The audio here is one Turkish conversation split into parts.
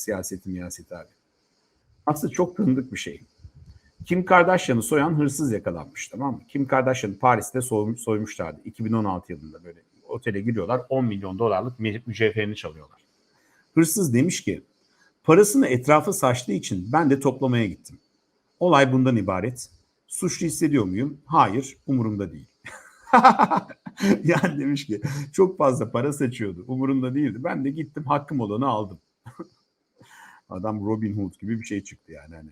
siyaseti miyaseti abi. Aslında çok tanıdık bir şey. Kim Kardashian'ı soyan hırsız yakalanmış tamam mı? Kim Kardashian'ı Paris'te soy, soymuşlardı 2016 yılında böyle otele giriyorlar 10 milyon dolarlık mü- mücevherini çalıyorlar. Hırsız demiş ki parasını etrafa saçtığı için ben de toplamaya gittim. Olay bundan ibaret. Suçlu hissediyor muyum? Hayır, umurumda değil. yani demiş ki çok fazla para saçıyordu. Umurumda değildi. Ben de gittim hakkım olanı aldım. Adam Robin Hood gibi bir şey çıktı yani hani.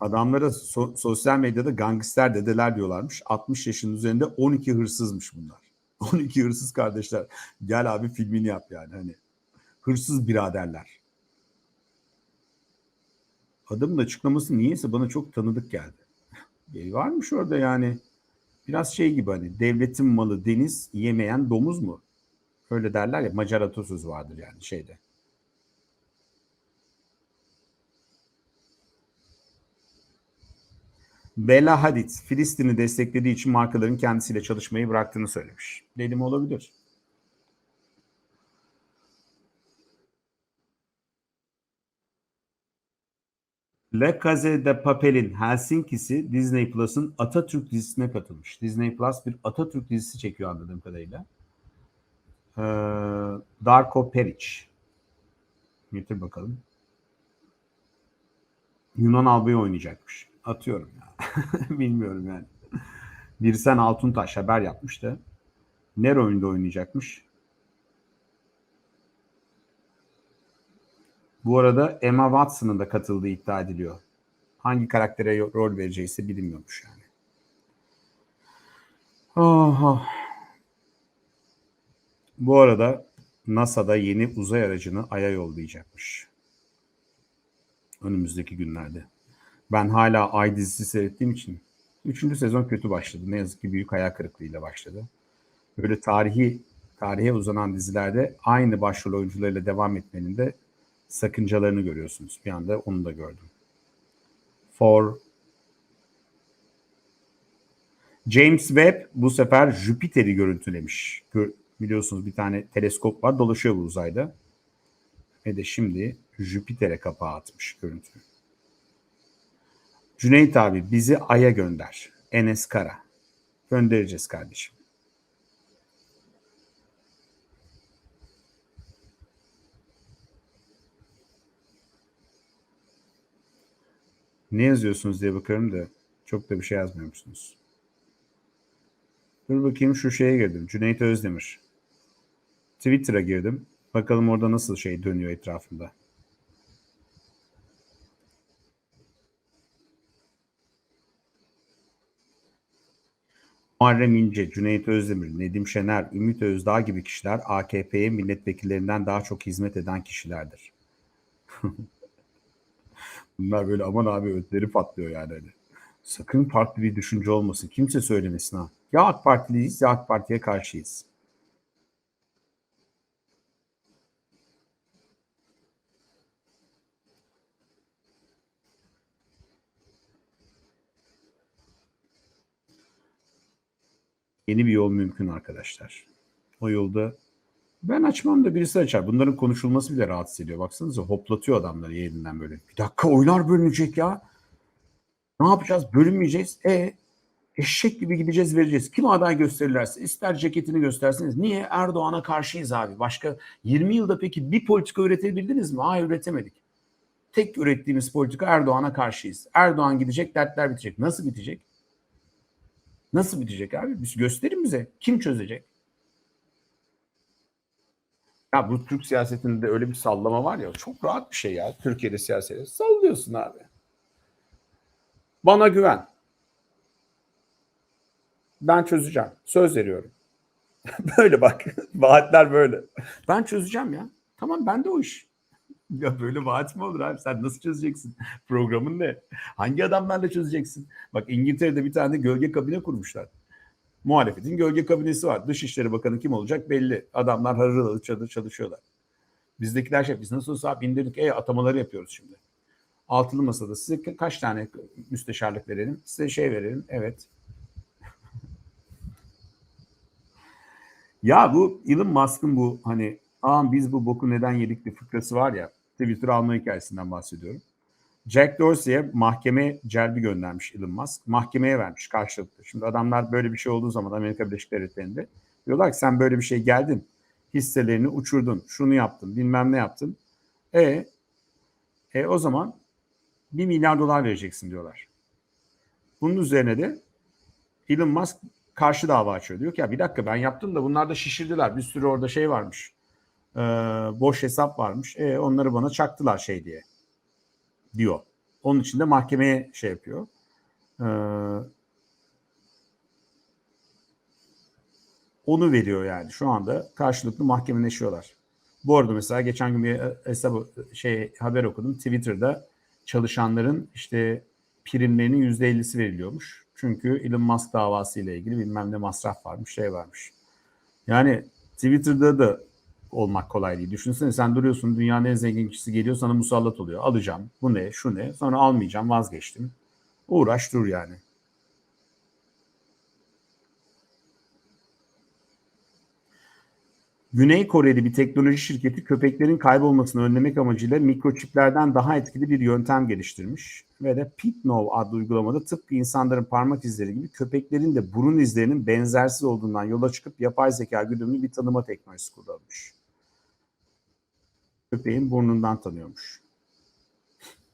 Adamlara so- sosyal medyada gangster dedeler diyorlarmış. 60 yaşın üzerinde 12 hırsızmış bunlar. 12 hırsız kardeşler. Gel abi filmini yap yani hani. Hırsız biraderler. Adamın açıklaması niyeyse bana çok tanıdık geldi. E, varmış orada yani. Biraz şey gibi hani devletin malı deniz yemeyen domuz mu? Öyle derler ya Macar atasözü vardır yani şeyde. Bella Hadid Filistin'i desteklediği için markaların kendisiyle çalışmayı bıraktığını söylemiş. Dedim olabilir. La Casa de Papel'in Helsinki'si Disney Plus'ın Atatürk dizisine katılmış. Disney Plus bir Atatürk dizisi çekiyor anladığım kadarıyla. Ee, Darko Peric. Getir bakalım. Yunan albayı oynayacakmış. Atıyorum ya. Bilmiyorum yani. Birsen Altuntaş haber yapmıştı. Nero oyunda oynayacakmış. Bu arada Emma Watson'ın da katıldığı iddia ediliyor. Hangi karaktere rol vereceği bilinmiyormuş yani. Oha. Bu arada NASA'da yeni uzay aracını Ay'a yollayacakmış. Önümüzdeki günlerde. Ben hala Ay dizisi seyrettiğim için 3. sezon kötü başladı. Ne yazık ki büyük hayal kırıklığıyla başladı. Böyle tarihi tarihe uzanan dizilerde aynı başrol oyuncularıyla devam etmenin de sakıncalarını görüyorsunuz. Bir anda onu da gördüm. For James Webb bu sefer Jüpiter'i görüntülemiş. Biliyorsunuz bir tane teleskop var dolaşıyor bu uzayda. Ve de şimdi Jüpiter'e kapağı atmış görüntü. Cüneyt abi bizi Ay'a gönder. Enes Kara. Göndereceğiz kardeşim. Ne yazıyorsunuz diye bakıyorum da çok da bir şey yazmıyormuşsunuz. Dur bakayım şu şeye girdim. Cüneyt Özdemir. Twitter'a girdim. Bakalım orada nasıl şey dönüyor etrafında. Muharrem İnce, Cüneyt Özdemir, Nedim Şener, Ümit Özdağ gibi kişiler AKP'ye milletvekillerinden daha çok hizmet eden kişilerdir. Bunlar böyle aman abi ötleri patlıyor yani. Hani. Sakın farklı bir düşünce olmasın. Kimse söylemesin ha. Ya AK Partiliyiz ya AK Parti'ye karşıyız. Yeni bir yol mümkün arkadaşlar. O yolda ben açmam da birisi açar. Bunların konuşulması bile rahatsız ediyor. Baksanıza hoplatıyor adamları yerinden böyle. Bir dakika oylar bölünecek ya. Ne yapacağız? Bölünmeyeceğiz. E eşek gibi gideceğiz vereceğiz. Kim aday gösterirlerse ister ceketini gösterseniz. Niye? Erdoğan'a karşıyız abi. Başka 20 yılda peki bir politika üretebildiniz mi? Hayır üretemedik. Tek ürettiğimiz politika Erdoğan'a karşıyız. Erdoğan gidecek dertler bitecek. Nasıl bitecek? Nasıl bitecek abi? Biz gösterin bize. Kim çözecek? Ya bu Türk siyasetinde öyle bir sallama var ya çok rahat bir şey ya. Türkiye'de siyasete sallıyorsun abi. Bana güven. Ben çözeceğim. Söz veriyorum. böyle bak. Vaatler böyle. Ben çözeceğim ya. Tamam ben de o iş. Ya böyle vaat mi olur abi? Sen nasıl çözeceksin? Programın ne? Hangi adamlarla çözeceksin? Bak İngiltere'de bir tane gölge kabine kurmuşlar. Muhalefetin gölge kabinesi var. Dışişleri Bakanı kim olacak belli. Adamlar harıl çadır çalışıyorlar. Bizdekiler şey biz nasıl olsa indirdik. E atamaları yapıyoruz şimdi. Altılı masada size ka- kaç tane müsteşarlık verelim? Size şey verelim. Evet. ya bu Elon Musk'ın bu hani Aa biz bu boku neden yedik bir fıkrası var ya. Twitter alma hikayesinden bahsediyorum. Jack Dorsey'e mahkeme celbi göndermiş Elon Musk. Mahkemeye vermiş karşılıklı. Şimdi adamlar böyle bir şey olduğu zaman Amerika Birleşik Devletleri'nde diyorlar ki sen böyle bir şey geldin. Hisselerini uçurdun. Şunu yaptın. Bilmem ne yaptın. E, e o zaman 1 milyar dolar vereceksin diyorlar. Bunun üzerine de Elon Musk karşı dava açıyor. Diyor ki ya bir dakika ben yaptım da bunlar da şişirdiler. Bir sürü orada şey varmış. Ee, boş hesap varmış. E, onları bana çaktılar şey diye. Diyor. Onun için de mahkemeye şey yapıyor. Ee, onu veriyor yani. Şu anda karşılıklı mahkemeleşiyorlar. Bu arada mesela geçen gün bir hesabı şey haber okudum. Twitter'da çalışanların işte primlerinin %50'si veriliyormuş. Çünkü Elon Musk davası ile ilgili bilmem ne masraf varmış, şey varmış. Yani Twitter'da da olmak kolay değil. Düşünsene sen duruyorsun dünyanın en zengin kişisi geliyor sana musallat oluyor. Alacağım. Bu ne? Şu ne? Sonra almayacağım. Vazgeçtim. Uğraş dur yani. Güney Koreli bir teknoloji şirketi köpeklerin kaybolmasını önlemek amacıyla mikroçiplerden daha etkili bir yöntem geliştirmiş. Ve de PitNow adlı uygulamada tıpkı insanların parmak izleri gibi köpeklerin de burun izlerinin benzersiz olduğundan yola çıkıp yapay zeka güdümlü bir tanıma teknolojisi kullanmış. Köpeğin burnundan tanıyormuş.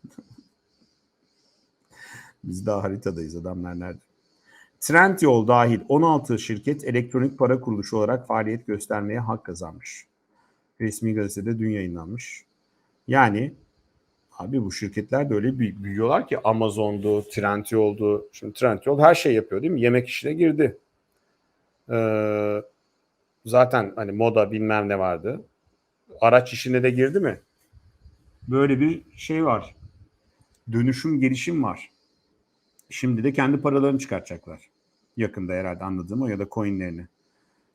Biz daha haritadayız adamlar nerede? Trendyol dahil 16 şirket elektronik para kuruluşu olarak faaliyet göstermeye hak kazanmış. Resmi gazetede dün yayınlanmış. Yani abi bu şirketler de öyle büyüyorlar ki Amazon'du, Trendyol'du. Şimdi Trendyol her şey yapıyor değil mi? Yemek işine girdi. Ee, zaten hani moda bilmem ne vardı. Araç işine de girdi mi? Böyle bir şey var. Dönüşüm, gelişim var. Şimdi de kendi paralarını çıkartacaklar. Yakında herhalde anladığım o ya da coinlerini.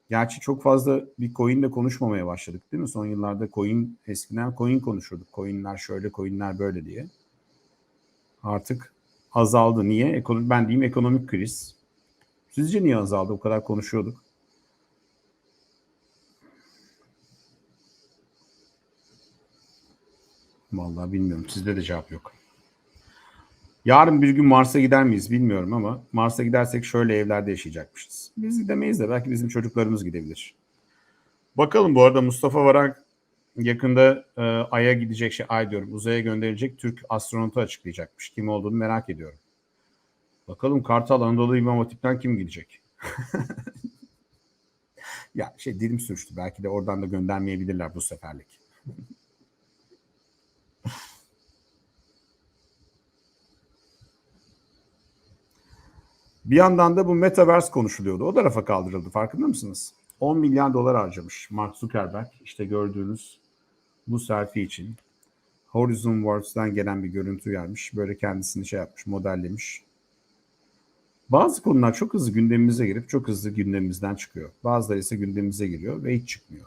Gerçi çok fazla bir coinle konuşmamaya başladık değil mi? Son yıllarda coin, eskiden coin konuşurduk. Coinler şöyle, coinler böyle diye. Artık azaldı. Niye? Ekonomik, ben diyeyim ekonomik kriz. Sizce niye azaldı? O kadar konuşuyorduk. Vallahi bilmiyorum. Sizde de cevap yok. Yarın bir gün Mars'a gider miyiz bilmiyorum ama Mars'a gidersek şöyle evlerde yaşayacakmışız. Biz gidemeyiz de belki bizim çocuklarımız gidebilir. Bakalım bu arada Mustafa Varank yakında e, Ay'a gidecek şey Ay diyorum uzaya gönderilecek Türk astronotu açıklayacakmış. Kim olduğunu merak ediyorum. Bakalım Kartal Anadolu İmam Hatip'ten kim gidecek? ya şey dilim sürçtü. Belki de oradan da göndermeyebilirler bu seferlik. Bir yandan da bu Metaverse konuşuluyordu. O da rafa kaldırıldı. Farkında mısınız? 10 milyar dolar harcamış Mark Zuckerberg. İşte gördüğünüz bu selfie için. Horizon Worlds'dan gelen bir görüntü gelmiş. Böyle kendisini şey yapmış, modellemiş. Bazı konular çok hızlı gündemimize girip çok hızlı gündemimizden çıkıyor. Bazıları ise gündemimize giriyor ve hiç çıkmıyor.